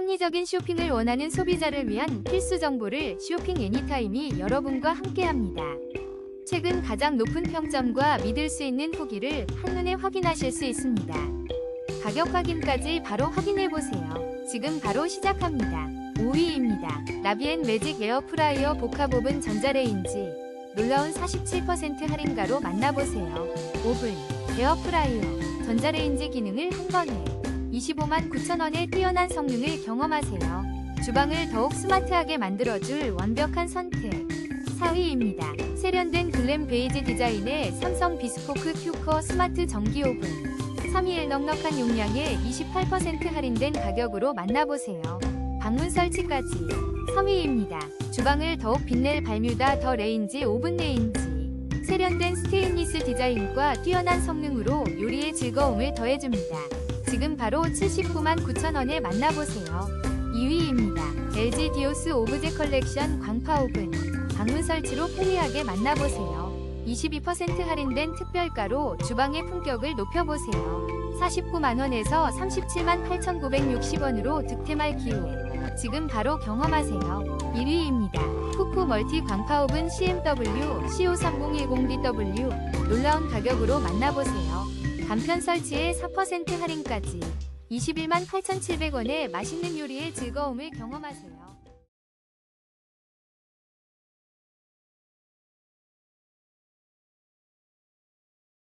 합리적인 쇼핑을 원하는 소비자를 위한 필수 정보를 쇼핑 애니타임이 여러분과 함께합니다. 최근 가장 높은 평점과 믿을 수 있는 후기를 한눈에 확인하실 수 있습니다. 가격 확인까지 바로 확인해 보세요. 지금 바로 시작합니다. 5위입니다. 라비엔 매직 에어프라이어 복합오븐 전자레인지 놀라운 47% 할인가로 만나보세요. 오븐, 에어프라이어, 전자레인지 기능을 한 번에 25만 9천 원의 뛰어난 성능을 경험하세요. 주방을 더욱 스마트하게 만들어줄 완벽한 선택. 4위입니다. 세련된 글램 베이지 디자인의 삼성 비스포크 큐커 스마트 전기 오븐. 3위의 넉넉한 용량에 28% 할인된 가격으로 만나보세요. 방문 설치까지. 3위입니다. 주방을 더욱 빛낼 발뮤다 더 레인지 오븐 레인지. 세련된 스테인리스 디자인과 뛰어난 성능으로 요리의 즐거움을 더해줍니다. 지금 바로 79만 9천 원에 만나보세요. 2위입니다. LG 디오스 오브제 컬렉션 광파 오븐. 방문 설치로 편리하게 만나보세요. 22% 할인된 특별가로 주방의 품격을 높여보세요. 49만원에서 37만 8,960원으로 득템할 기회. 지금 바로 경험하세요. 1위입니다. 쿠쿠 멀티 광파오븐 CMW CO3010DW 놀라운 가격으로 만나보세요. 간편 설치에 4% 할인까지 21만 8,700원에 맛있는 요리의 즐거움을 경험하세요.